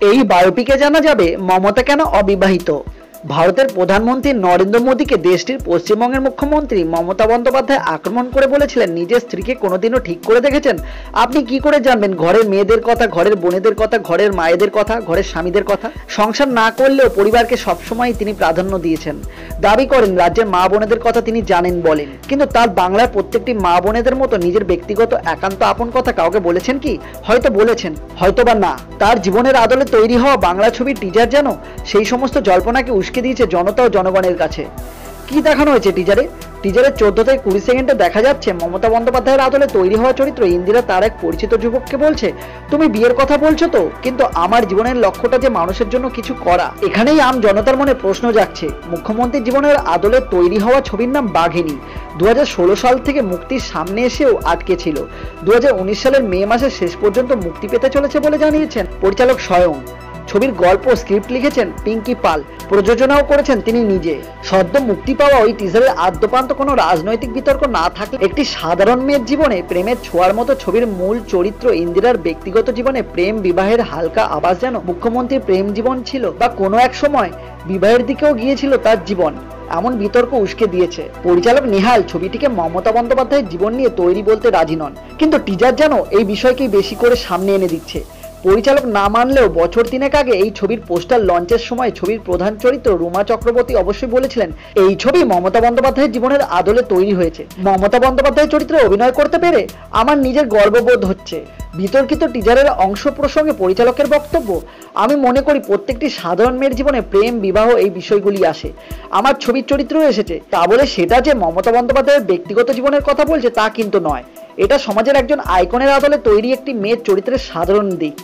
এই বায়োপিকে জানা যাবে মমতা কেন অবিবাহিত? ভারতের প্রধানমন্ত্রী নরেন্দ্র মোদীকে দেশটির পশ্চিমবঙ্গের মুখ্যমন্ত্রী মমতা বন্দ্যোপাধ্যায় আক্রমণ করে বলেছিলেন, নিজের স্ত্রীকে কোনোদিনও ঠিক করে দেখেছেন। আপনি কি করে জানবেন, ঘরের মেয়েদের কথা, ঘরের বোনেদের কথা, ঘরের মায়েদের কথা, ঘরের স্বামীদের কথা? সংসার না করলেও পরিবারকে সবসময় তিনি প্রাধান্য দিয়েছেন। দাবি করেন, রাজ্যের মা বোনেদের কথা তিনি জানেন বলেন। কিন্তু তার বাংলার প্রত্যেকটি মা বোনেদের মতো নিজের ব্যক্তিগত একান্ত আপন কথা কাউকে বলেছেন কি? হয়তো বলেছেন হয়তো বা না। তার জীবনের আদলে তৈরি হওয়া বাংলা ছবির টিজার যেন সেই সমস্ত জল্পনাকে উস্কে দিয়েছে জনতা ও জনগণের কাছে। কি দেখানো হয়েছে টিজারে টিজারের চোদ্দ থেকে কুড়ি সেকেন্ডে দেখা যাচ্ছে মমতা বন্দ্যোপাধ্যায়ের আদলে তৈরি হওয়া চরিত্র ইন্দিরা তার এক পরিচিত যুবককে বলছে, তুমি বিয়ের কথা বলছো তো, কিন্তু আমার জীবনের লক্ষ্যটা যে মানুষের জন্য কিছু করা। এখানেই আম জনতার মনে প্রশ্ন জাগছে। মুখ্যমন্ত্রী জীবনের আদলে তৈরি হওয়া ছবির নাম বাঘিনী। দু হাজার ষোলো সাল থেকে মুক্তির সামনে এসেও আটকে ছিল। দু হাজার উনিশ সালের মে মাসের শেষ পর্যন্ত মুক্তি পেতে চলেছে বলে জানিয়েছেন পরিচালক স্বয়ং। ছবির গল্প স্ক্রিপ্ট লিখেছেন পিঙ্কি পাল। প্রযোজনাও করেছেন তিনি নিজে। সদ্য মুক্তি পাওয়া ওই টিজারের আদ্যপান্ত কোনো রাজনৈতিক বিতর্ক না থাকলে একটি সাধারণ মেয়ের জীবনে প্রেমের ছোঁয়ার মতো ছবির মূল চরিত্র ইন্দিরার ব্যক্তিগত জীবনে প্রেম বিবাহের হালকা আবাস যেন মুখ্যমন্ত্রীর প্রেম জীবন ছিল বা কোনো এক সময় বিবাহের দিকেও গিয়েছিল তার জীবন, এমন বিতর্ক উস্কে দিয়েছে। পরিচালক নিহাল ছবিটিকে মমতা বন্দ্যোপাধ্যায়ের জীবন নিয়ে তৈরি বলতে রাজি নন, কিন্তু টিজার যেন এই বিষয়কেই বেশি করে সামনে এনে দিচ্ছে। পরিচালক না মানলেও বছর তিনেক আগে এই ছবির পোস্টার লঞ্চের সময় ছবির প্রধান চরিত্র রুমা চক্রবর্তী অবশ্যই বলেছিলেন, এই ছবি মমতা বন্দ্যোপাধ্যায়ের জীবনের আদলে তৈরি হয়েছে। মমতা বন্দ্যোপাধ্যায়ের চরিত্রে অভিনয় করতে পেরে আমার নিজের গর্ববোধ হচ্ছে। বিতর্কিত টিজারের অংশ প্রসঙ্গে পরিচালকের বক্তব্য, আমি মনে করি প্রত্যেকটি সাধারণ মেয়ের জীবনে প্রেম, বিবাহ এই বিষয়গুলি আসে। আমার ছবির চরিত্রও এসেছে। তা বলে সেটা যে মমতা বন্দ্যোপাধ্যায়ের ব্যক্তিগত জীবনের কথা বলছে তা কিন্তু নয়। এটা সমাজের একজন আইকনের আদলে তৈরি একটি মেয়ের চরিত্রের সাধারণ দিক।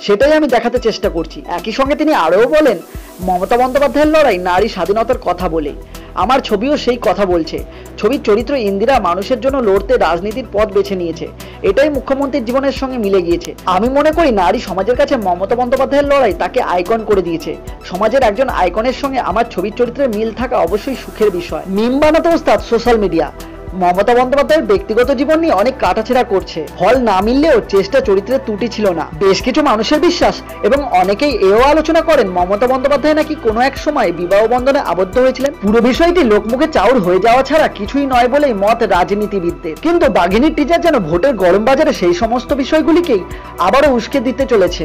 সেটাই আমি দেখাতে চেষ্টা করছি। একই সঙ্গে তিনি আরও বলেন, মমতা বন্দ্যোপাধ্যায়ের লড়াই নারী স্বাধীনতার কথা বলে। আমার ছবিও সেই কথা বলছে। ছবির চরিত্র ইন্দিরা মানুষের জন্য লড়তে রাজনীতির পথ বেছে নিয়েছে। এটাই মুখ্যমন্ত্রীর জীবনের সঙ্গে মিলে গিয়েছে। আমি মনে করি নারী সমাজের কাছে মমতা বন্দ্যোপাধ্যায়ের লড়াই তাকে আইকন করে দিয়েছে। সমাজের একজন আইকনের সঙ্গে আমার ছবির চরিত্রের মিল থাকা অবশ্যই সুখের বিষয়। মিম বানাতে ওস্তাদ সোশ্যাল মিডিয়া। মমতা বন্দ্যোপাধ্যায়ের ব্যক্তিগত জীবন নিয়ে অনেক কাটাছেড়া করছে। ফল না মিললেও চেষ্টা চরিত্রের ত্রুটি ছিল না। বেশ কিছু মানুষের বিশ্বাস এবং অনেকেই এও আলোচনা করেন মমতা বন্দ্যোপাধ্যায় নাকি কোনো এক সময় বিবাহ বন্ধনে আবদ্ধ হয়েছিলেন। পুরো বিষয়টি লোকমুখে চাউর হয়ে যাওয়া ছাড়া কিছুই নয় বলেই মত রাজনীতিবিদদের। কিন্তু বাঘিনীর টিজার যেন ভোটের গরম বাজারে সেই সমস্ত বিষয়গুলিকেই আবারও উস্কে দিতে চলেছে।